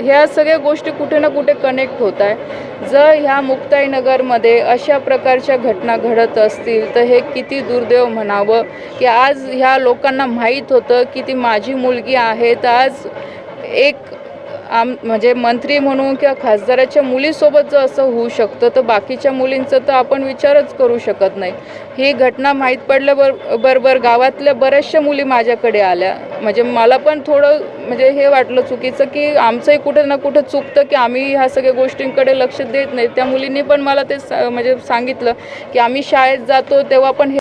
ह्या सगळ्या गोष्टी कुठे ना कुठे कनेक्ट होत आहे. जर ह्या मुक्ताईनगरमध्ये अशा प्रकारच्या घटना घडत असतील तर हे किती दुर्दैव म्हणावं? की आज ह्या लोकांना माहीत होतं की ती माझी मुलगी आहे तर आज एक आम म्हणजे मंत्री म्हणून किंवा खासदाराच्या मुलीसोबत जर असं होऊ शकतं तर बाकीच्या मुलींचं तर आपण विचारच करू शकत नाही. ही घटना माहीत पडल्याबर बरोबर गावातल्या बऱ्याचशा मुली माझ्याकडे आल्या. म्हणजे मला पण थोडं म्हणजे हे वाटलं चुकीचं की आमचंही कुठं ना कुठं चुकतं की आम्ही ह्या सगळ्या गोष्टींकडे लक्ष देत नाही. त्या मुलींनी पण मला ते सा- म्हणजे सांगितलं की आम्ही शाळेत जातो तेव्हा पण हे